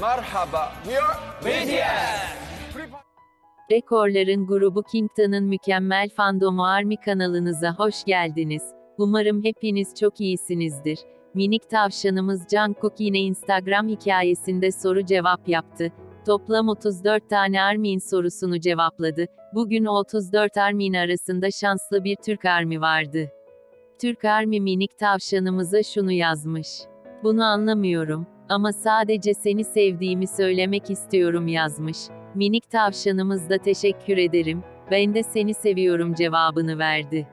Merhaba. We are BTS. Rekorların grubu Kington'ın mükemmel fandomu Army kanalınıza hoş geldiniz. Umarım hepiniz çok iyisinizdir. Minik tavşanımız Jungkook yine Instagram hikayesinde soru cevap yaptı. Toplam 34 tane Armin sorusunu cevapladı. Bugün 34 Armin arasında şanslı bir Türk Armi vardı. Türk Armi minik tavşanımıza şunu yazmış. Bunu anlamıyorum ama sadece seni sevdiğimi söylemek istiyorum yazmış. Minik tavşanımız da teşekkür ederim. Ben de seni seviyorum cevabını verdi.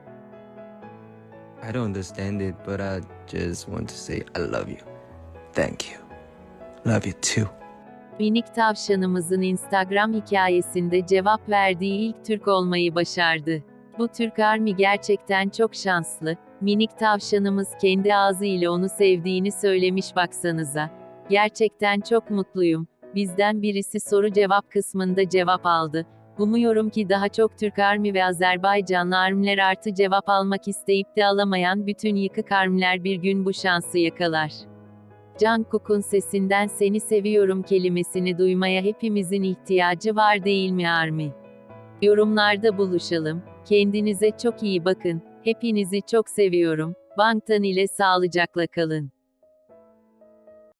I don't understand it, but I just want to say I love you. Thank you. Love you too. Minik tavşanımızın Instagram hikayesinde cevap verdiği ilk Türk olmayı başardı. Bu Türk Army gerçekten çok şanslı. Minik tavşanımız kendi ağzıyla onu sevdiğini söylemiş baksanıza. Gerçekten çok mutluyum. Bizden birisi soru cevap kısmında cevap aldı. Umuyorum ki daha çok Türk Army ve Azerbaycanlı Armiler artı cevap almak isteyip de alamayan bütün yıkık Armiler bir gün bu şansı yakalar. Jungkook'un sesinden seni seviyorum kelimesini duymaya hepimizin ihtiyacı var değil mi Army? Yorumlarda buluşalım. Kendinize çok iyi bakın. Hepinizi çok seviyorum. Bangtan ile sağlıcakla kalın.